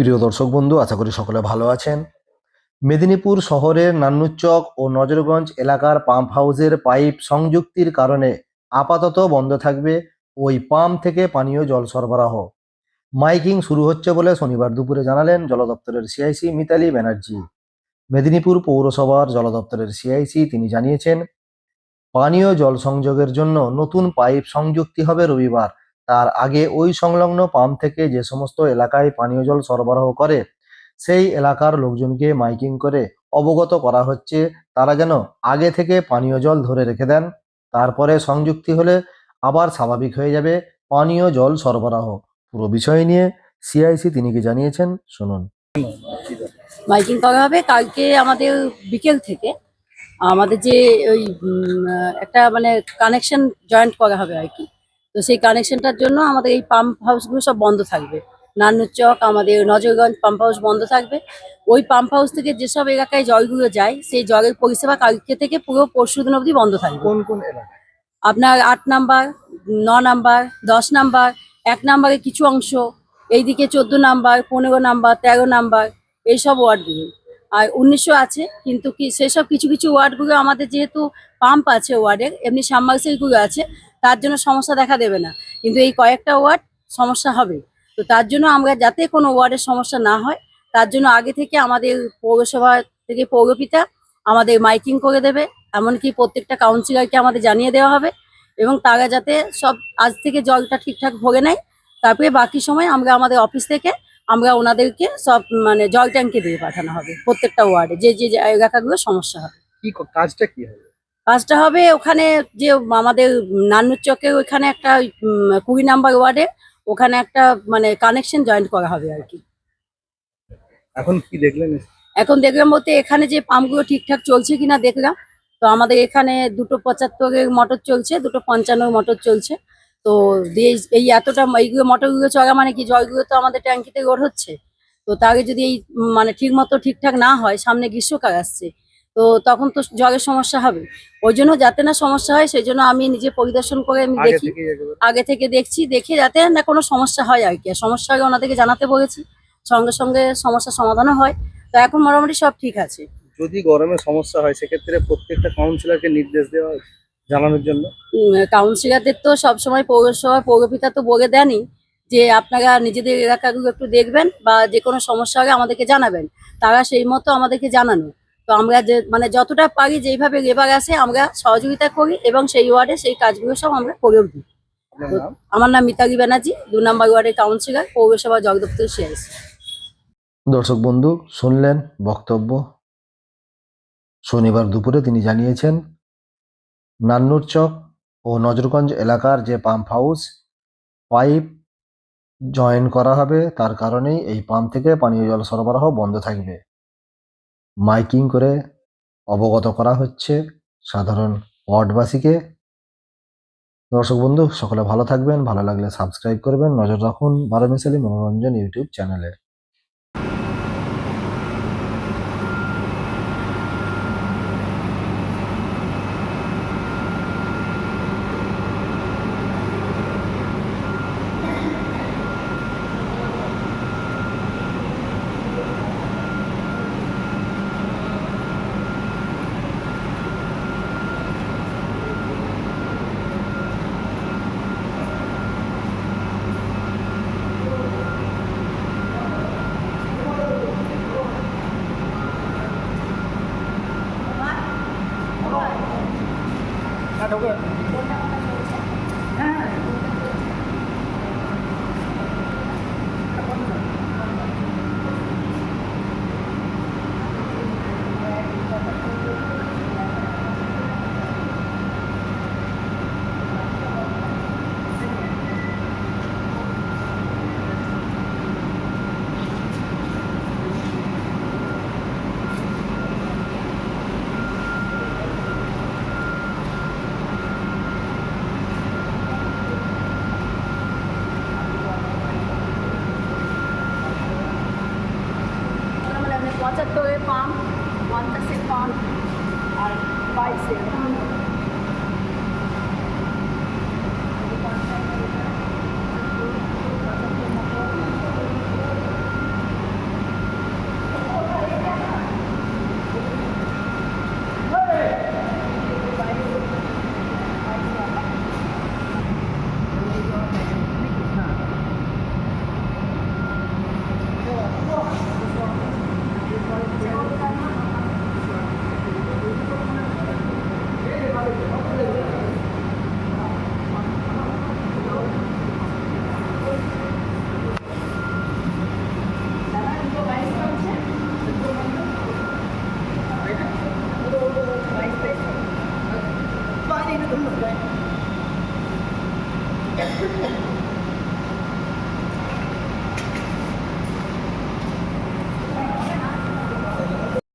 প্রিয় দর্শক বন্ধু, আশা করি সকলে ভালো আছেন। মেদিনীপুর শহরের নান্নুচক ও নজরগঞ্জ এলাকার পাম্প হাউসের পাইপ সংযুক্তির কারণে আপাতত বন্ধ থাকবে ওই পাম্প থেকে পানীয় জল সরবরাহ। মাইকিং শুরু হচ্ছে বলে শনিবার দুপুরে জানালেন জল দপ্তরের সিআইসি মিতালি ব্যানার্জি। মেদিনীপুর পৌরসভার জল দপ্তরের সিআইসি তিনি জানিয়েছেন, পানীয় জল সংযোগের জন্য নতুন পাইপ সংযুক্তি হবে রবিবার। তার আগে ওই সংলগ্ন পাম্প থেকে যে সমস্ত এলাকায় পানীয় জল সরবরাহ করে, সেই এলাকার লোকজনকে মাইকিং করে অবগত করা হচ্ছে, তারা যেন আগে থেকে পানীয় জল ধরে রেখে দেন। তারপরে সংযুক্তি হলে আবার স্বাভাবিক হয়ে যাবে পানীয় জল সরবরাহ। পুরো বিষয় নিয়ে সিআইসি তিনি কি জানিয়েছেন, শুনুন। মাইকিং করা হবে কালকে আমাদের বিকেল থেকে। আমাদের যে ওই একটা মানে কানেকশন জয়েন্ট করা হবে আর কি। তো সেই কানেকশনটার জন্য আমাদের এই পাম্প হাউসগুলো সব বন্ধ থাকবে। নান্নুর চক আমাদের নজরগঞ্জ পাম্প হাউস বন্ধ থাকবে। ওই পাম্প হাউস থেকে যেসব এলাকায় জলগুলো যায় সেই জলের পরিষেবা কালকে থেকে পুরো পরশু দিন অবধি বন্ধ থাকবে। কোন কোন এলাকা আপনার আট নাম্বার ন নাম্বার দশ নাম্বার এক নাম্বারে কিছু অংশ এইদিকে চোদ্দ নাম্বার পনেরো নাম্বার তেরো নাম্বার এইসব ওয়ার্ডগুলো। আর উনিশশো আছে কিন্তু কি সেসব কিছু কিছু ওয়ার্ডগুলো আমাদের যেহেতু পাম্প আছে ওয়ার্ডের এমনি সাবমার্সেলগুলো আছে তার জন্য সমস্যা দেখা দেবে না। কিন্তু এই কয়েকটা ওয়ার্ড সমস্যা হবে। তো তার জন্য আমরা যাতে কোনো ওয়ার্ডের সমস্যা না হয়, তার জন্য আগে থেকে আমাদের পৌরসভা থেকে পৌরপিতা আমাদের মাইকিং করে দেবে, এমনকি প্রত্যেকটা কাউন্সিলরকে আমাদের জানিয়ে দেওয়া হবে এবং তারা যাতে সব আজ থেকে জলটা ঠিকঠাক ভরে নেয়। তারপরে বাকি সময় আমরা আমাদের অফিস থেকে আমরা ওনাদেরকে সব মানে জল ট্যাঙ্কে দিয়ে পাঠানো হবে প্রত্যেকটা ওয়ার্ডে। যে যে এলাকাগুলো সমস্যা হবে। কি, কাজটা কি হবে? কাজটা হবে ওখানে যে আমাদের নান্নুর চকে ওখানে একটা কুড়ি নাম্বার ওয়ার্ডে ওখানে একটা মানে কানেকশন জয়েন্ট করা হবে আর কি। এখন কি দেখলেন? এখন দেখলাম বলতে এখানে যে পাম্পগুলো ঠিকঠাক চলছে কিনা দেখলাম। তো আমাদের এখানে দুটো পঁচাত্তরের মোটর চলছে দুটো পঞ্চান্নর মোটর চলছে। তো এই- এতটা এইগুলো মোটরগুলো চলা মানে কি জলগুলো তো আমাদের ট্যাঙ্কিতে লোড হচ্ছে। তো তাকে যদি এই মানে ঠিক মতো ঠিকঠাক না হয় সামনে গ্রীষ্মকাল আসছে তো তখন তো জলের সমস্যা হবে। ওই জন্য যাতে না সমস্যা হয় সেই জন্য আমি নিজে পরিদর্শন করে আমি দেখি। আগে থেকে দেখছি দেখে যাতে না কোনো সমস্যা হয় আর কি। আর সমস্যা আগে ওনাদেরকে জানাতে বলেছি। সঙ্গে সঙ্গে সমস্যার সমাধানও হয়। তো এখন মোটামুটি সব ঠিক আছে। যদি গরমে সমস্যা হয় সেক্ষেত্রে প্রত্যেকটা কাউন্সিলরকে নির্দেশ দেওয়া হয় জানানোর জন্য? কাউন্সিলরদের তো সবসময় পৌরসভা পৌরপিতা তো বলে দেনই যে আপনারা নিজেদের এলাকাগুলো একটু দেখবেন বা যে কোনো সমস্যা হলে আমাদেরকে জানাবেন। তারা সেই মতো আমাদেরকে জানানো। তো আমরা যে মানে যতটা পারি যেইভাবে লেবার আসে আমরা সহযোগিতা করি এবং সেই ওয়ার্ডে সেই কাজগুলো সব আমরা করেও দিই আমার নাম মিতালি ব্যানার্জি দু নম্বর ওয়ার্ডের কাউন্সিলর পৌরসভা জগদপ্তর সিআইসি দর্শক বন্ধু শুনলেন বক্তব্য। শনিবার দুপুরে তিনি জানিয়েছেন নান্নুর চক ও নজরগঞ্জ এলাকার যে পাম্প হাউস পাইপ জয়েন করা হবে তার কারণেই এই পাম্প থেকে পানীয় জল সরবরাহ বন্ধ থাকবে। মাইকিং করে অবগত করা হচ্ছে সাধারণ ওয়ার্ডবাসীকে। দর্শক বন্ধু, সকলে ভালো থাকবেন, ভালো লাগলে সাবস্ক্রাইব করবেন। নজর রাখুন বারোমিশালি মনোরঞ্জন ইউটিউব চ্যানেলে পঁচাত্তরের পাম্প পঞ্চাশের পাম্প আর Thank you.